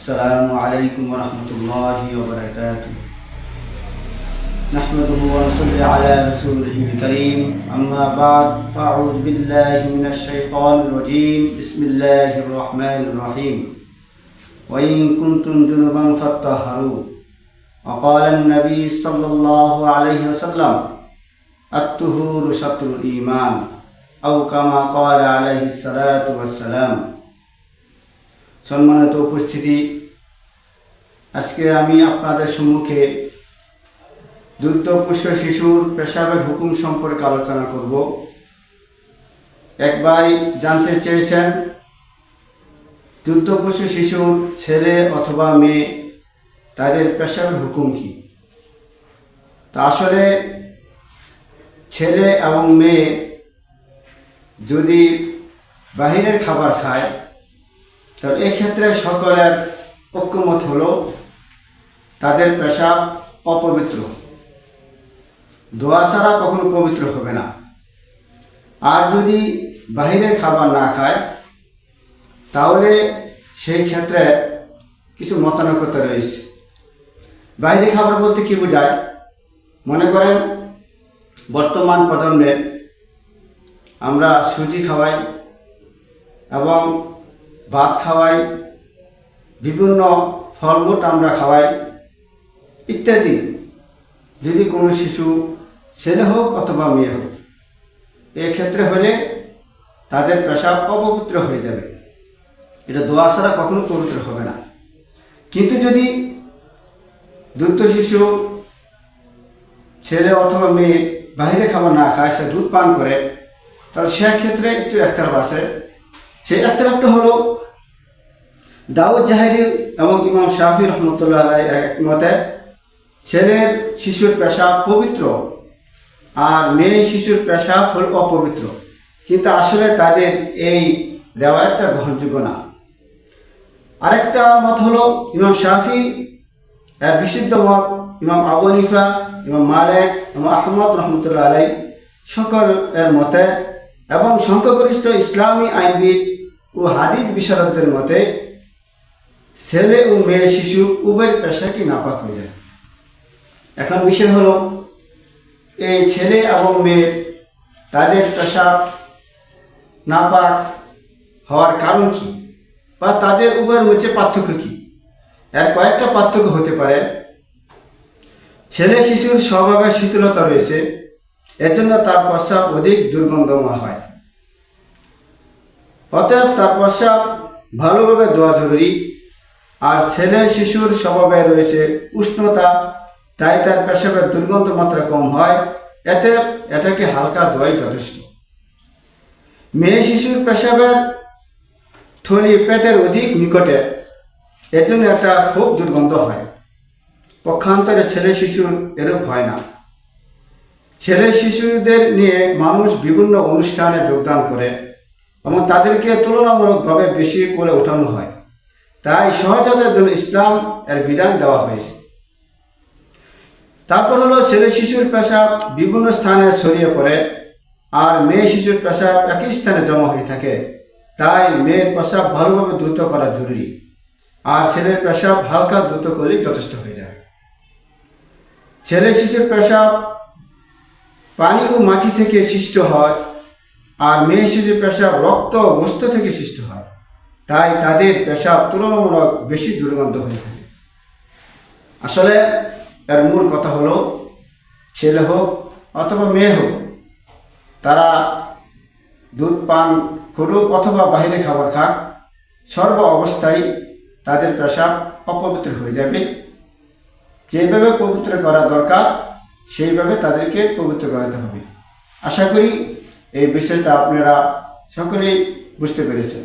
السلام عليكم ورحمة الله وبركاته. نحمده ونصلي على رسوله الكريم. أما بعد فأعوذ بالله من الشيطان الرجيم. بسم الله الرحمن الرحيم. وإن كنتم جنبا فاتطهروا وقال النبي صلى الله عليه وسلم الطهور شطر الإيمان أو كما قال عليه الصلاة والسلام. সম্মানিত উপস্থিতি। আজকে আমি আপনাদের সম্মুখে দুগ্ধপুষ্য শিশুর পেশাবের হুকুম সম্পর্কে আলোচনা করব। এক ভাই জানতে চেয়েছেন দুগ্ধপুষ্য শিশুর ছেলে অথবা মেয়ে, তাদের পেশাবের হুকুম কি? তা আসলে ছেলে এবং মেয়ে যদি বাহিরের খাবার খায় তো এক্ষেত্রে সকলের ঐক্যমত হলো তাদের পেশাব অপবিত্র। দোয়া ছাড়া কখনো পবিত্র হবে না। আর যদি বাহিরের খাবার না খায়, তাহলে সেই ক্ষেত্রে কিছু মতানৈক্যতা রয়েছে। বাইরে খাবার বলতে কী বোঝায়? মনে করেন, বর্তমান প্রজন্মে আমরা সুজি খাওয়াই এবং ভাত খাওয়াই, বিভিন্ন ফলমূট আমরা খাওয়াই, ইত্যাদি। যদি কোনো শিশু ছেলে হোক অথবা মেয়ে হোক, এক্ষেত্রে হলে তাদের পেশাব অপবিত্র হয়ে যাবে। এটা দোয়া ছাড়া কখনো পবিত্র হবে না। কিন্তু যদি দুগ্ধ শিশু ছেলে অথবা মেয়ে বাইরে খাবার না খায়, সে দুধ পান করে, তাহলে সেক্ষেত্রে একটু একতরফ আছে। সেই একতরফটা হলো দাউদ জাহেরি এবং ইমাম শাহি রহমতুল্লাহ মতে, ছেলের শিশুর পেশাব পবিত্র আর মেয়ে শিশুর পেশাব হল অপবিত্র। কিন্তু আসলে তাদের এই রেওয়ায়তটা গ্রহণযোগ্য না। আরেকটা মত হলো, ইমাম শাফি এর বিশুদ্ধ মত, ইমাম আবু হানিফা, ইমাম মালেক এবং আহমদ রহমতুল্লাহ আলাই সকল এর মতে এবং সংখ্যাগরিষ্ঠ ইসলামী আইনবিদ ও হাদিদ বিশারদদের মতে ছেলে ও মেয়ে শিশু উভয়ের পেশাটি নাপাক হয়ে যায়। এখন বিষয় হলো, এই ছেলে এবং মেয়ে তাদের পেশাব নাপাক হওয়ার কারণ কি বা তাদের উভয়ের মধ্যে পার্থক্য কি? এর কয়েকটা পার্থক্য হতে পারে। ছেলে শিশুর স্বভাবে শীতলতা রয়েছে, এজন্য তার প্রস্রাব অধিক দুর্গন্ধময় হয়। অতএব তার প্রস্রাব ভালোভাবে দেওয়া জরুরি। আর ছেলে শিশুর স্বভাবে রয়েছে উষ্ণতা, তাই তার পেশাবের দুর্গন্ধ মাত্রা কম হয়, এতে এটাকে হালকা ধোয়াই যথেষ্ট। মেয়ে শিশুর পেশাবের থলি পেটের অধিক নিকটে, এজন্য এটা খুব দুর্গন্ধ হয়। পক্ষান্তরে ছেলে শিশুর এরূপ হয় না। ছেলে শিশুদের নিয়ে মানুষ বিভিন্ন অনুষ্ঠানে যোগদান করে এবং তাদেরকে তুলনামূলকভাবে বেশি করে ওঠানো হয়। তাই সহজতার জন্য ইসলাম এর বিধান দেওয়া হয়েছে। তারপর হলো ছেলে শিশুর পেশাব বিভিন্ন স্থানে ছড়িয়ে পড়ে আর মেয়ে শিশুর পেশাব একই স্থানে জমা হয়ে থাকে। তাই মেয়ের পেশাব ভালোভাবে দ্রুত করা জরুরি আর ছেলের পেশাব হালকা দ্রুত করলেই যথেষ্ট হয়ে যায়। ছেলে শিশুর পেশাব পানি ও মাটি থেকে সৃষ্ট হয় আর মেয়ে শিশুর পেশাব রক্ত ও গোস্ত থেকে সৃষ্ট হয়। তাই তাদের পেশাব তুলনামূলক বেশি দুর্গন্ধ হয়ে থাকে। আসলে এর মূল কথা হলো, ছেলে হোক অথবা মেয়ে হোক, তারা দুধ পান করুক অথবা বাইরে খাবার খাক, সর্ব অবস্থায় তাদের পেশাব অপবিত্র হয়ে যাবে। যেভাবে পবিত্র করা দরকার, সেইভাবে তাদেরকে পবিত্র করাতে হবে। আশা করি এই বিষয়টা আপনারা সকলেই বুঝতে পেরেছেন।